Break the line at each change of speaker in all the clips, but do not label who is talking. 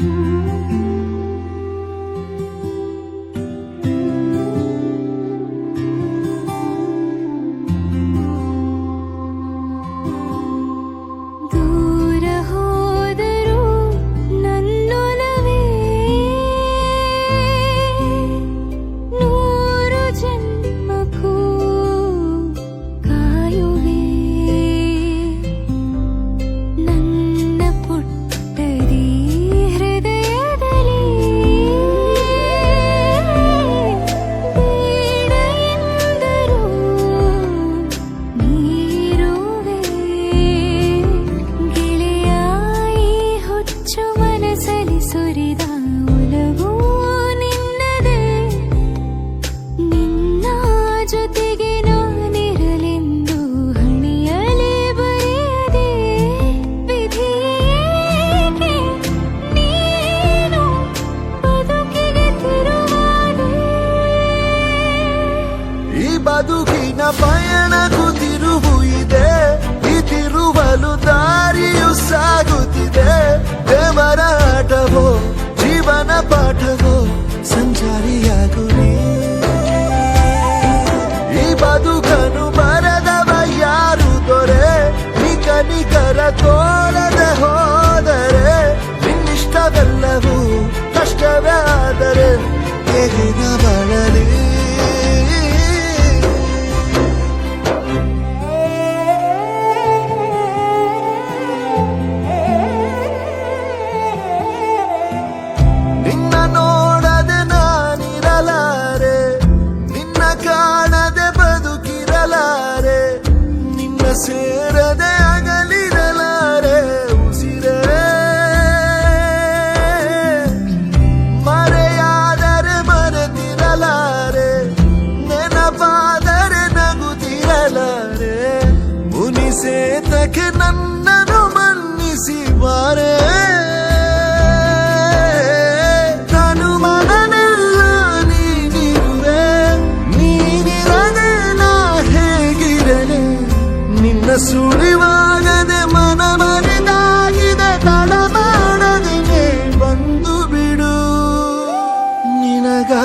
Thank you. ಕಾಣದೆ ಬದುಕಿರಲಾರೆ ನಿನ್ನ ಸೇರದೆ ಅಗಲಿರಲಾರೆ ಉಸಿರೇ. ಮರೆಯಾದರೆ ಮರೆತಿರಲಾರೆ ನೆನಪಾದರೆ ನಗುತ್ತಿರಲಾರೆ ಮುನಿಸೇತಕ್ಕೆ ನನ್ನ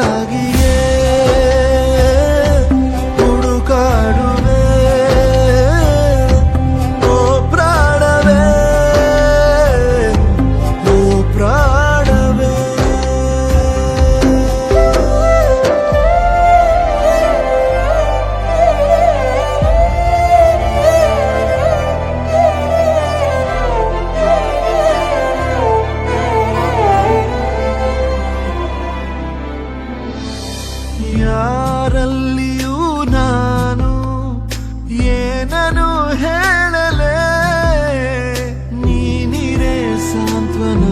লাগে। ಯಾರಲ್ಲಿಯೂ ನಾನು ಏನನು ಹೇಳಲೆ ನೀನಿರೇ ಸಾಂತ್ವನ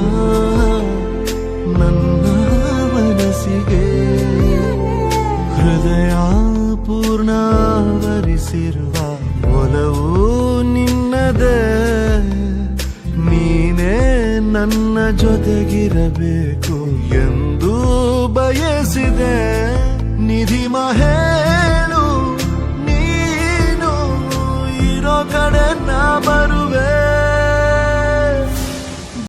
ನನ್ನ ಮನಸ್ಸಿಗೆ. ಹೃದಯ ಪೂರ್ಣ ವರಿಸಿರುವ ಒಲವು ನಿನ್ನದೇ. ನೀನೇ ನನ್ನ ಜೊತೆಗಿರಬೇಕು ಎಂದು ಬಯಸಿದೆ. निधि महे